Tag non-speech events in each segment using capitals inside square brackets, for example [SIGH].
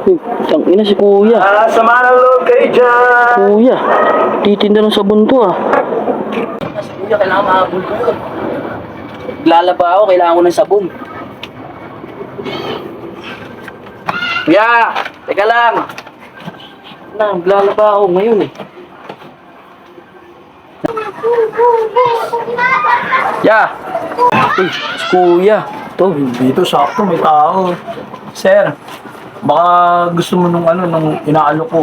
Uy, tang ina si kuya. Ah, sama ng loob kayo dyan. Kuya, titinda ng sabon to ah. Si kuya, kailangan mahabol ko yun. Lalaba ako, kailangan ko ng sabon. Kuya, teka lang. Na, maglalaba ako ngayon eh. Ya! Uy, si kuya. To, Dito sakto, may tao. Sir, baka gusto mo nung ano, nung inaalok ko.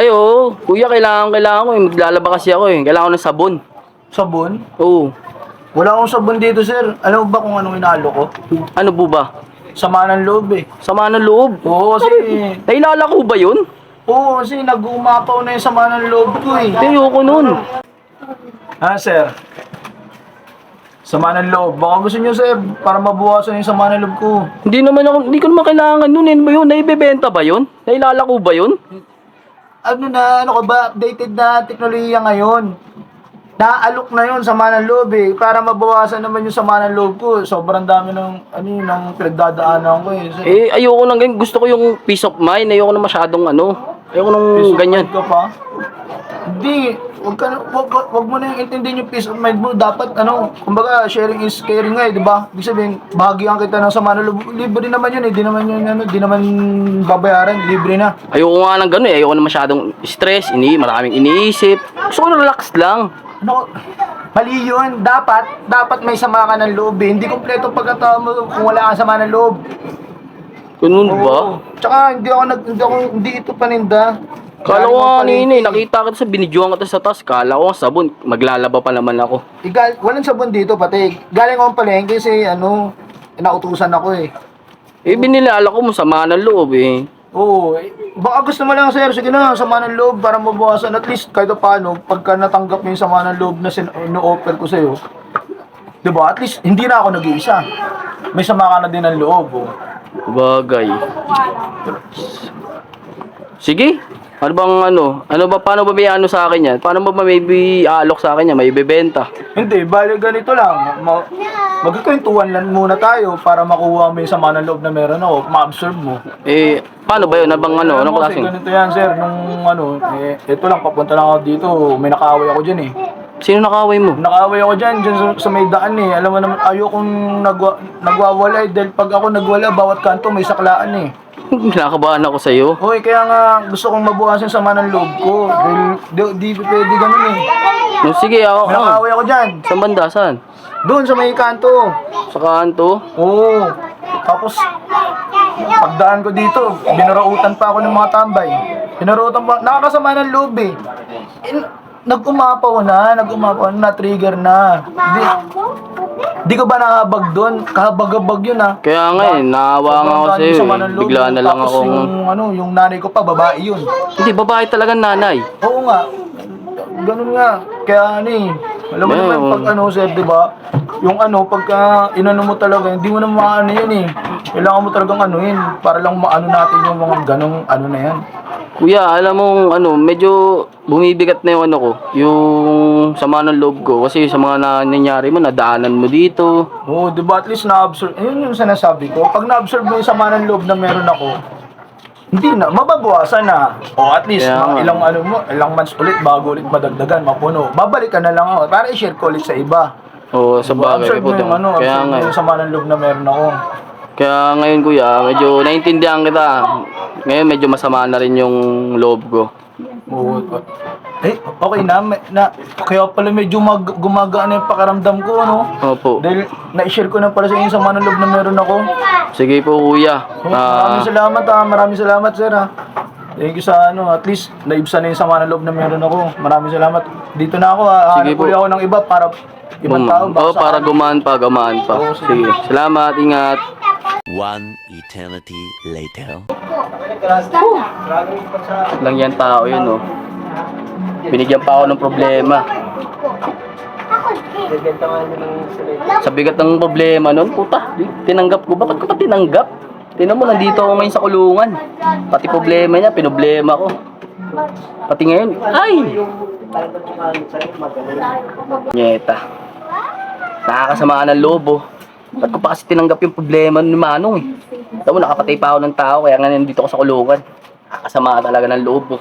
Ay, oo. Kuya, kailangan, kailangan ko eh. Maglalaba kasi ako eh. Kailangan ko ng sabon. Sabon? Oo. Wala akong sabon dito, sir. Alam mo ba kung anong inaalok ko? Ano po ba? Sama ng loob eh. Sama ng loob. Oo, kasi... Nailala ko ba yun? Oo, kasi nag-umapaw na yung sama ng loob ko eh. Ayoko nun. Ha, sir? Sama ng loob. Baka gusto nyo, sir, para mabuwasan yung sama ng loob ko. Hindi naman ako, hindi ko naman kailangan nun. Ano ba yun? Naibebenta ba yun? Nailala ko ba yun? Ano na, ano ka ba, updated na teknolohiya ngayon. Naalok na yun, sama ng loob eh. Para mabawasan naman yung sama ng loob ko. Sobrang dami ng, ano yun, ng pinagdadaanan ko eh. Sir, Eh, ayoko nang ganyan. Gusto ko yung peace of mind. Ayoko na masyadong ano. Ayoko nang peace of ganyan. mind ka pa? Hindi, wag, ka, na- wag, wag, wag mo na yung intindihin yung peace of mind mo. Dapat, ano, kumbaga, sharing is caring nga eh, di ba? Ibig sabihin, bahagian kita ng sama loob. Libre naman yun eh, di naman yun, ano, di naman babayaran, libre na. Ayoko nga ng gano'n eh. Ayoko na masyadong stress. Ini, maraming iniisip. Gusto ko na relax lang. Ano, mali yun. Dapat, dapat may sama ka ng loob eh. Hindi kompleto pagkatao mo kung wala kang sama ng loob. Ganun ba? Oo. Tsaka hindi ako nag, hindi ako, hindi ito paninda. Kala ko nga kanina eh. Nakita kita sa binidyoan kita sa taas. Kala ko nga sabon. Maglalaba pa naman ako. Igal, walang sabon dito pati. Galing akong palengke kasi ano, nautusan ako eh. Eh, binilala ko mo sama ng loob eh. Oo, eh, baka gusto mo lang sir, sige na, sama ng loob para mabawasan at least kahit paano, pagka natanggap mo yung sama ng loob na sin- no-offer ko sa'yo, di ba? At least hindi na ako nag-iisa. May sama ka na din ng loob. Oh. Bagay. Sige. Ano bang ano? Ano ba paano ba may ano sa akin yan? Paano ba may alok sa akin yan? May bebenta. Hindi, bali ganito lang. Ma- magkikwentuhan lang muna tayo para makuha mo yung sama ng loob na meron ako, ma-absorb mo. Eh, paano ba yun? Abang ano? Anong mo, klaseng? Ganito yan, sir. Nung ano, eh, ito lang, papunta lang ako dito. May nakaaway ako dyan eh. Sino nakaway mo? Nakaaway ako dyan, dyan sa, sa may daan eh. Alam mo naman, ayokong nagwa, nagwawalay dahil pag ako nagwala, bawat kanto may saklaan eh. [LAUGHS] Kinakabahan ako sa'yo. Hoy, kaya nga gusto kong mabukasan sa sama ng loob ko. Dahil di, di pwede ganun eh. No, sige, ako. May nakaaway ako dyan. Saan banda? Saan? Doon sa may kanto. Sa kanto? Oo. Tapos, pagdaan ko dito, binarautan pa ako ng mga tambay. Binarautan pa, nakakasama ng loob eh. Eh, nag-umapaw na, nag-umapaw na, na-trigger na. Di, di ko ba nakabag doon? Kahabag-abag yun ah. Kaya nga eh, naawa nga ako sa'yo eh. Bigla na lang Tapos akong... yung, ano, yung nanay ko pa, babae yun. Hindi, babae talaga nanay. Oo nga. Ganun nga. Kaya ano eh. Alam mo naman pag ano sir, di ba? Yung ano, pagka inano mo talaga, hindi mo na maano yan eh. Kailangan mo talagang ano yun, para lang maano natin yung mga ganong ano na yan. Kuya, alam mo, ano, medyo bumibigat na yung ano ko, yung sama ng loob ko. Kasi sa mga na, nangyari mo, nadaanan mo dito. Oo, di ba at least na-absorb, ayun yung sinasabi ko. Pag na-absorb mo yung sama ng loob na meron ako, hindi na, mababawasan na. O at least, Kaya mga nga. ilang ano mo, ilang months ulit bago ulit madagdagan, mapuno. Babalik ka na lang ako, para i-share ko ulit sa iba. Oo, sa bagay. absorb mo puto. yung ano, Kaya absorb nga mo eh. yung sama ng loob na meron ako. Kaya ngayon kuya, medyo naintindihan kita. Ngayon medyo masama na rin yung loob ko. Oo. Eh, okay na, may- na kaya pala medyo mag, gumagaan na yung pakaramdam ko, ano? Opo. Dahil na-share ko na pala sa inyo sa loob na meron ako. Sige po kuya. Oh, Ah, maraming salamat ha, maraming salamat sir ha. Thank you sa ano, at least naibsan na yung sama ng loob na meron ako. Maraming salamat. Dito na ako ha, Sige hanap po. ako ng iba para ibang tao. baka Oo, para sakali- gumaan pa, gumaan pa. Sige. Sige. Salamat, ingat. One eternity later. Lang yan tao yun, oh. Binigyan pa ako ng problema. Sa bigat ng problema nun, puta, tinanggap ko. Bakit ko pa tinanggap? Tinan mo, nandito ako ngayon sa kulungan. Pati problema niya, pinoblema ko. Pati ngayon, ay! Nyeta. Nakakasama ka ng lobo. Ba't ko pa kasi tinanggap yung problema ni Manong eh? Alam nakapatay pa ako ng tao, kaya nga nandito ako sa kulungan. Nakakasama ka talaga ng loob mo.